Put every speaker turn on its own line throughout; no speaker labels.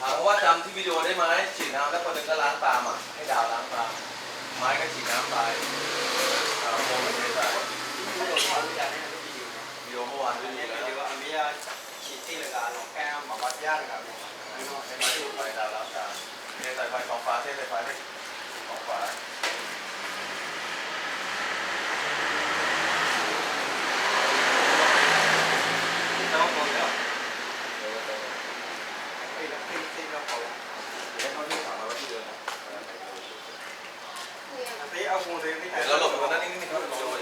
ถามว่าจำที่วิดีโอได้ไหมฉีดน้ำแล้วคนหนึ่งก็ล้างตามอะให้ดาวล้างตามไม้ก็ฉีดน้ำไปอ่าโมมันเทใส่วิดีโอเมื่อวานด้วยแล้วให้ไม้ดูไฟดาวล้างตามเทใส่ไฟสองฟ้าเทใส่ไฟให้สองฟ้า เดี๋ยวให้เขาที่สั่งมาไว้ที่เดิมนะเดี๋ยวเราหลบตรงนั้นนิดนึงครับโดย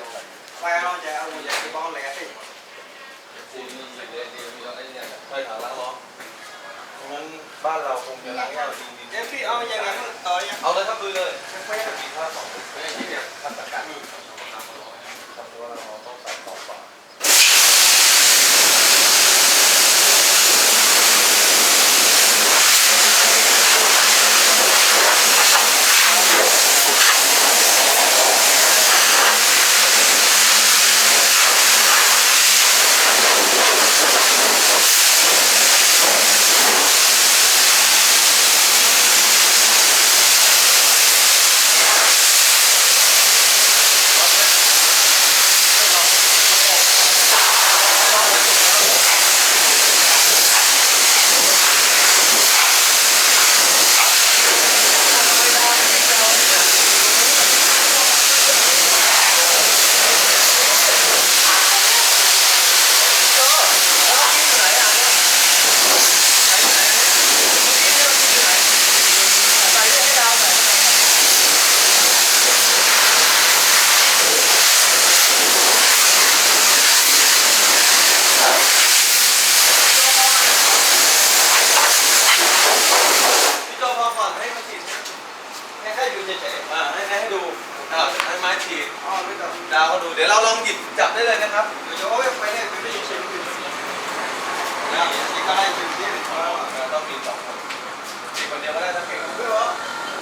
ใช่ถางล้างล้อตรงนั้นบ้านเราคงจะล้างยากจริงๆเอาเลยครับดูเลยมีท่าสองไม่ใช่ที่เนี่ยท่าสกัดทำตัวเราต้องใส่สองฝา พี่โจพอก่อนให้มาฉีดให้ให้ดูเฉยๆอ่าให้ให้ดูอ่าให้ไม้ฉีดาดู เดี๋ยวเราลองหยิบจับได้เลยนะครับอ่าต้องมีสองคนมีคนเดียวก็ได้ถ้าเก่ง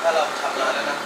ถ้าเราทำนาญแล้วนะ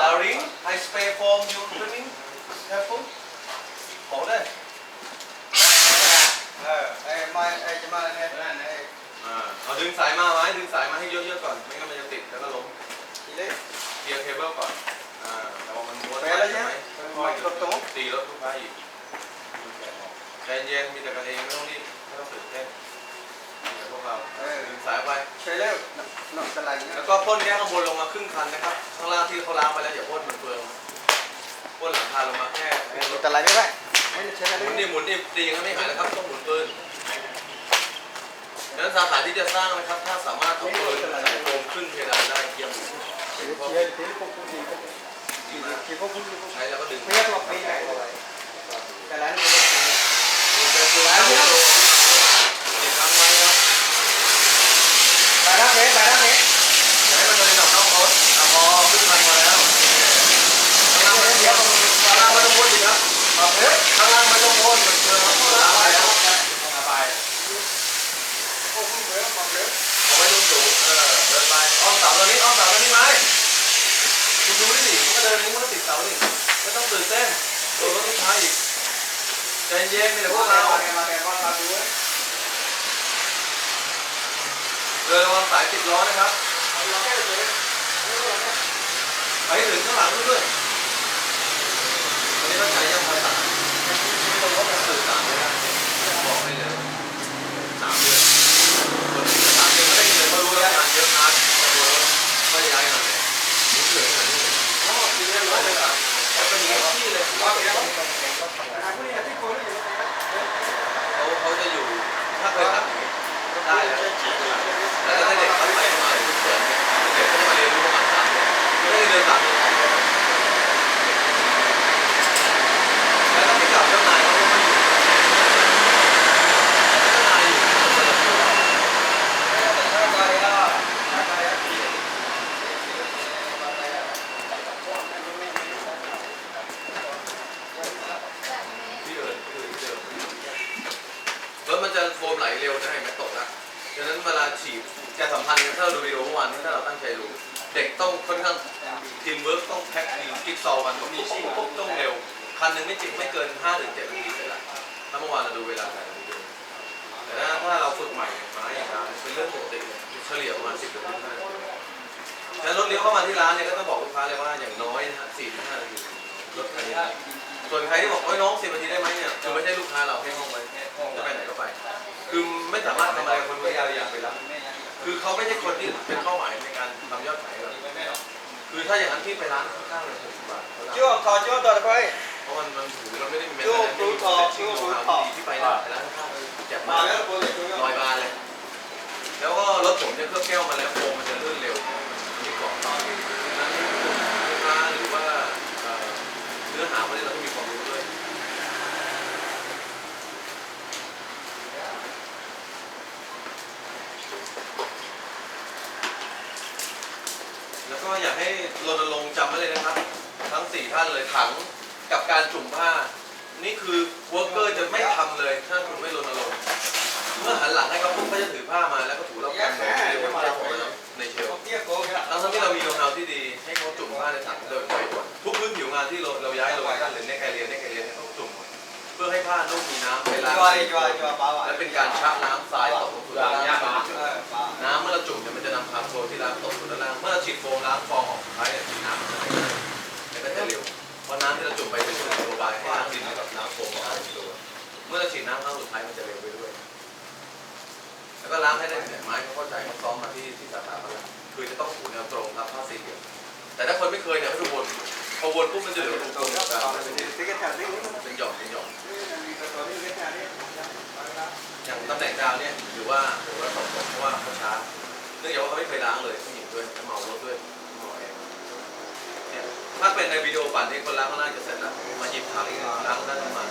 ดาวริงไอสเปรย์โฟมยูทริมมิ่งแคปฟูบอกได้อ่าเอาดึงสายมาไม้ดึงสายมาให้เยอะๆก่อน ไม่งั้นมันจะติดแล้วก็ล้มเคลียร์เคเบิลก่อน อ่าแต่ว่ามันม้วน
ไปแล้วใช่ไหม
ค่อยๆตีรถลูกค้าอีกใจเย็นมีแต่กันเองไม่ต้องรีบไม่ต้องตื่นเต้น เดี๋ยวพวกเราดึงสายไปแล้วก็พ่นแค่ข้างบนลงมาครึ่งคันนะครับ ข้างล่างที่เขาล้างไปแล้วอย่าพ่นมันเปลืองพ่นหลังคาลงมาแค่แค่รถหมุนนี่หมุนนี่ตีกันไม่หายแล้วครับต้องหมุนปืนดังนั้นสาขาที่จะสร้างนะครับ ถ้าสามารถเอาปืนใส่โฟมขึ้นเพดานได้เยี่ยมใช้แล้วก็ดึงดึงไปตัวแล้วอีกครั้งไว้ครับใช้มันเลยหนักเข้าโค้ดอะพอขึ้นคันมาแล้วข้างล่างไม่ต้องพ่นข้างล่างไม่ต้องพ่นอีกครับข้างล่างไม่ต้องพ่นมันเกินครับข้างล่างไปแล้วไป เอาไว้ลงสูงเออเดินไปอ้อมเสาตัวนี้อ้อมเสาตัวนี้ไหมคุณดูดิมันก็เดินนี้มันก็ติดเสานี่ไม่ต้องตื่นเต้นโดนรถลูกค้าอีกใจ เย็นมีแต่พวกเราเดินระวังสายติดล้อนะครับไปถึงข้างหลังด้วยอันนี้ต้องใช้ยังภาษาสื่อสารเลยนะบอกให้เลยสามเดือน คนที่สามเดือนไม่ได้เงินเพราะรู้แล้วงานเยอะงานไม่ได้ย้ายงานเลยรู้เฉยขนาดนี้เลยร้อยเลยครับแต่เป็นอย่างนี้ที่เลยเขาเขาจะอยู่ถ้าเคยทำอย่างนี้ได้แล้วแต่ถ้าเด็กเขาไปมาหรือเกิดเด็กเขาจะมาเรียนรู้ประมาณสามเดือนไม่ได้เดือนสามเดือนแล้วถ้าไม่กลับเจ้านายเขาก็ไม่อยู่เจ้านายอยู่เขาจะอยู่ ที่เดินที่เดินที่เดินรถมันจะโฟมไหลเร็วนะเห็นไหมตกนะฉะนั้นเวลาฉีดจะสัมพันธ์กันถ้าเราดูวิดีโอเมื่อวานนี้ถ้าเราตั้งใจดู เด็กต้องค่อนข้างทีมเวิร์กต้องแพ็คทีมกิ๊กซอว์กันต้องมีชิ่งปุ๊บต้องเร็ว คันหนึ่งไม่จิบไม่เกิน5ถึง7นาทีเสร็จละถ้าเมื่อวานเราดูเวลาแต่ละวิดีโอแต่ถ้าถ้าเราฝึกใหม่เนี่ยมาอย่างนั้นเป็นเรื่องปกติเลยเฉลี่ยประมาณ 10ถึง15นาทีฉะนั้นรถเลี้ยวเข้า มาที่ร้านเนี่ยก็ต้องบอกลูกค้าเลยว่าอย่างน้อยนะฮะ4ถึง5นาทีรถคันนี้ส่วนใครที่บอกโอ้ยน้องสิบนาทีได้ไหมเนี่ยคือไม่ใช่ลูกค้าเราให้ห้องไว้จะไปไหนก็ไป คือไม่สามารถทำอะไรกับคนไม่ยาวอยากไปรับคือเขาไม่ใช่คนที่เป็นเป้าหมายในการทำยอดขายเราคือถ้าอย่างนั้นที่ไปร้านข้างๆเลยหกสิบบาทเขาได้เพราะมันมันถูกเราไม่ได้มีเมนเทนไม่มีเซ็ตชิ่งโน้ตฮาวดีที่ไปร้านร้านข้างๆแจกมาลอยบานเลย แล้วก็รถผมเนี่ยเคลือบแก้วมาแล้วโฟมมันจะลื่นเร็ว ที่เกาะตอนนี้นั้นลูกค้าหรือว่าเอ่อเนื้อหาวันนี้เราต้องมีความรู้ด้วยแล้วก็อยากให้รณรงค์จำไว้เลยนะครับ ทั้งสี่ท่านเลยถังกับการจุ่มผ้า นี่คือวอร์กเกอร์จะไม่ทำเลยถ้าคุณไม่รณรงค์เมื่อหันหลังให้เขาปุ๊บเขาจะถือผ้ามาแล้วก็ถูแล้วกันเดี๋ย วจะของแล้วในเชลฟ์ทั้งที่เรามีโน้ตฮาที่ดีให้เขาจุ่มผ้าในถังโดยบ่อยๆทุกพื้นผิวงานที่เราเราย้ายโลเคชั่นหรือในแคเรียนในแคเรียนให้เขาจุ่มหมดเพื่อให้ผ้านุ่มมีน้ำไปล้างและเป็นการชักน้ำทรายตกลงสู่ด้านล่างน้ำเมื่อเราจุ่มเนี่ยมันจะนำพาโฟลที่ล้างตกสู่ด้านล่างเมื่อเราฉีดโฟมล้างฟองออกสุดท้ายเนี่ยน้ำมันจะไม่ได้มันก็จะเร็วเพราะน้ำที่เราจุ่มไปเป็นตัวโลบายให้ล้างดินกับน้ำโฟมออกตัวเมื่อเราฉีดน้ำครั้งสุดท้ายมันจะเร็วไปด้วยแล้วก็ล้างให้ได้เนี่ยไม้เขาเข้าใจเขาซ้อมมาที่ที่สาขามาแล้ว คือจะต้องถูแนวตรงครับผ้าสี่เหลี่ยมแต่ถ้าคนไม่เคยเนี่ยเขาจะวนพอวนปุ๊บมันจะเหลือตรงๆแบบเป็นหย่อมเป็นหย่อมอย่างตำแหน่งดาวเนี่ยถือว่าถือว่าตกตกเพราะว่าเขาช้าเนื่องจากว่าเขาไม่เคยล้างเลยผู้หญิงด้วยเมารถด้วยถ้าเป็นในวิดีโอปั่นนี่คนล้างข้างล่างจะเสร็จแล้วมาหยิบถังล้างด้านข้างมา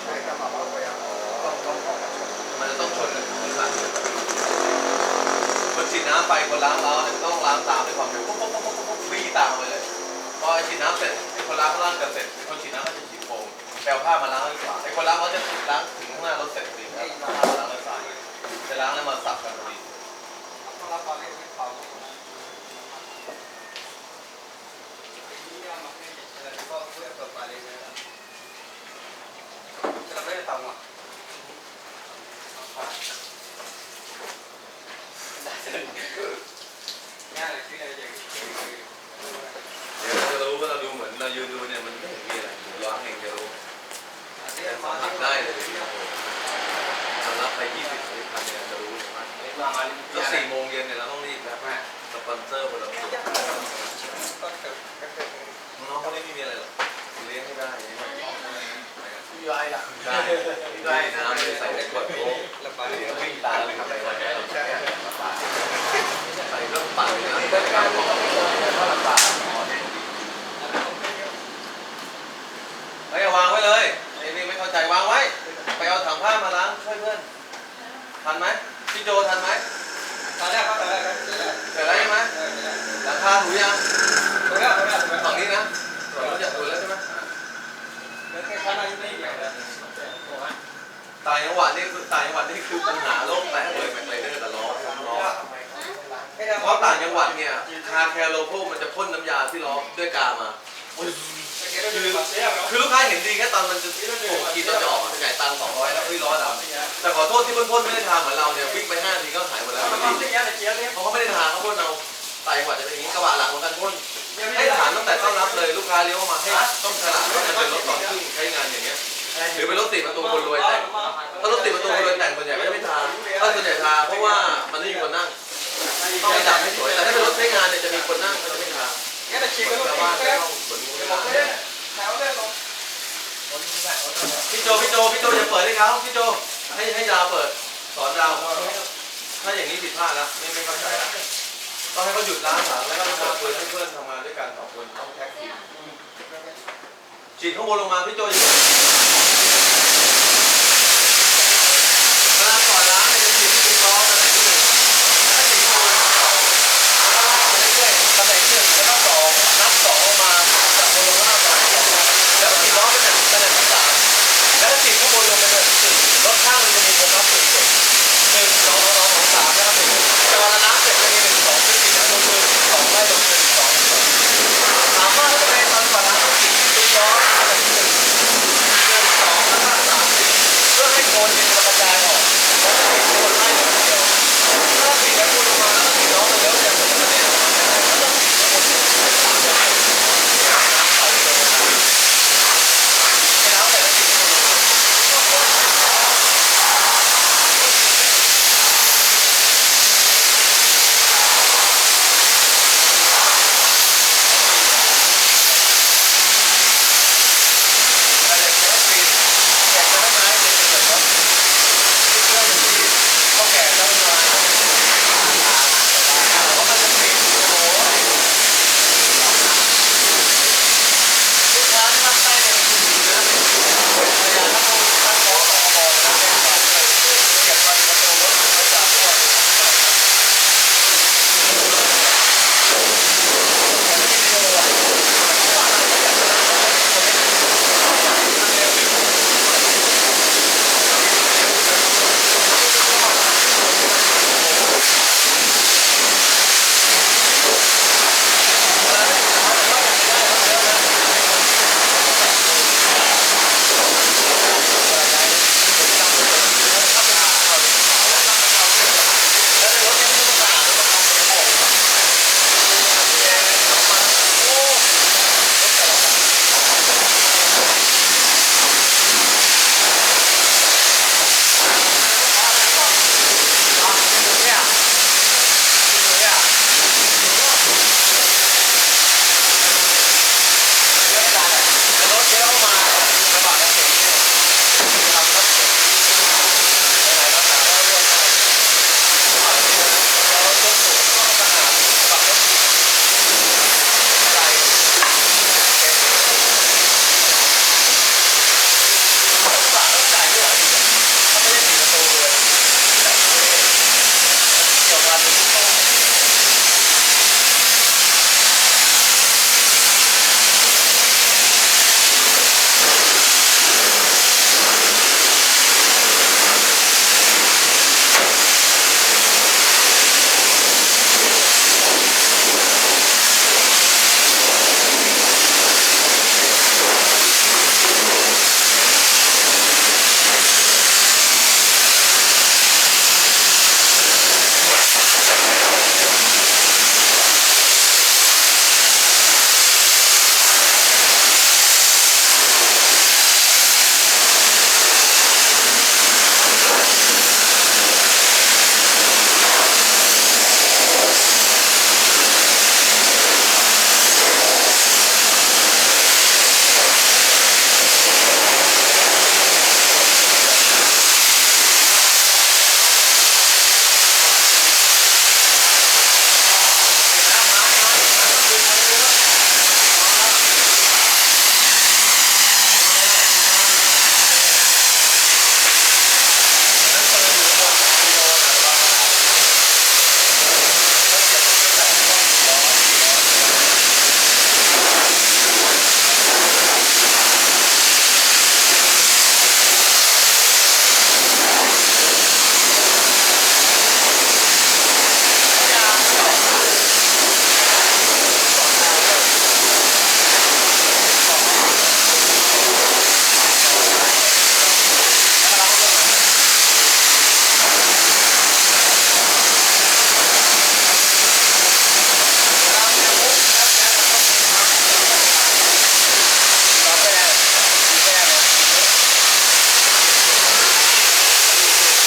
มันจะต้องชนกันพื้นฐานคน ฉีดน้ำไปคนล้างเราเนี่ยต้องล้างตามด้วยความเร็วปุ๊บปุ๊บปุ๊บปุ๊บปุ๊บวิ่งตามไปเลยพอฉีดน้ำเสร็จไอ้คนล้างข้างล่างจะเสร็จไอ้คนฉีดน้ำก็จะฉีดโฟมแปลผ้ามาล้างดีกว่าไอ้คนล้างเขาจะล้างถึงข้างหน้ารถเสร็จพอดีครับล้างรถสายจะล้างแล้วมาสับกันพอดี
รับตอนเล่นเขานี่มาให้อะไรก็เพื่อเปิดไฟเลยนะจะไม่ได้ตังค์อะ ง่ายเลยที่อะไรอย่าง
เดี๋ยวเราจะรู้ว่าเราดูเหมือนเรายืนดูเนี่ยมันไม่เห็นมีอะไรดูร้องเองจะรู้
นี้
แต่สัมผัสได้เลยทำรับไป20 30พันเนี่ยจะรู้เลยว่า
มามา
แล้วสี่โมงเย็นเนี่ยเราต้องรีบแล้ว
แม่
สปอนเซอร์คนละคน
ก็เกิดก็เกิด
น้องเขา ไม่มีอะไรหรอกเลี้ยงให้ได้
พี่ย้อยอะ
ได้ได้น้ำใส่ในขวดโค้ก
ระบาย
วิ่งตามเลยครับไปวันนี้ใช่
ใส่เครื่องปั่นะ
เป็นการบอกว่าลำบาก
เฮ้ยวางไว้เลยไอ้นี่ไม่เข้าใจวางไว้ ไปเอาถังผ้ามาล้างช่วยเพื่อนทันไหมพี่โจทันไหม
ตอนแรกก็ตอนแรกก็เสร็จแล้วครับ
เสร็จแล้วใช่ไหมหลังคาถูยัง
ตัวแรกตัวแรกตัว
ฝั่งนี้นะ สวยรู้จักถูแล้วใช่ไหม
แล้วแค่ข้างในไม่เกี่ยวเลย
ต่างจังหวัดนี่คือต่างจังหวัดนี่คือปัญหาโลกแตกเลยแม็กไรเดอร์กับล้อล้อ
ไม่ได้
เพราะต่างจังหวัดเนี่ยคาแคร์โลโก้มันจะพ่นน้ำยาที่ล้อด้วยกามา
คือเสียแล้ว
คือลูกค้าเห็นดีแค่ตอนมันจะโอ้ขี่ตอนจะออกจ่ายตังค์สองร้อยแล้วเฮ้ยล้อดำแต่ขอโทษที่พ่นๆไม่ได้ทาเหมือนเราเนี่ยวิ่งไปห้าทีก็หายหมดแล้ว
มันทำได้ยังไงเกียร์เนี่ย
เพราะเขาไม่ได้ทาเขาพ่นเอา ต่างจังหวัดจะเป็นอย่างนี้กระบะหลังเหมือนกันพ่นให้ถามตั้งแต่ต้อนรับเลยลูกค้าเลี้ยวมาให้ต้องฉลาดว่ามันเป็นรถต่อครึ่งใช้งานอย่างเงี้ยหรือเป็นรถติดประตูคนรวยแต่งถ้ารถติดประตูคนรวยแต่งส่วนใหญ่ก็จะไม่ทาถ้าส่วนใหญ่ทาเพราะว่ามันไม่มีคนนั่งต้องให้ดำให้สวยแต่ถ้าเป็นรถใช้งานเนี่ยจะมีคนนั่งก็จะไม่ทา
งั้นแต่ชีก็
ชาว
ต้
บ้า
อนง
ก็
แก้
ต้องเหมือนงู
บ
ไม่
อก
ได้
เลยแถวเลยลง
พี่โจพี่โจพี่โจอย่าเปิดให้เขาพี่โจให้ให้ดาวเปิดสอนดาวถ้าอย่างนี้ผิดพลาดแล้วไม่ไม่เข้าใจแล้ว ต้องให้เขาหยุดล้างหลังแล้วก็ไปเปิดปืนให้เพื่อนทำงานด้วยกันสองคนต้องแท็กทีมฉีดข้างบนลงมาพี่โจอย่า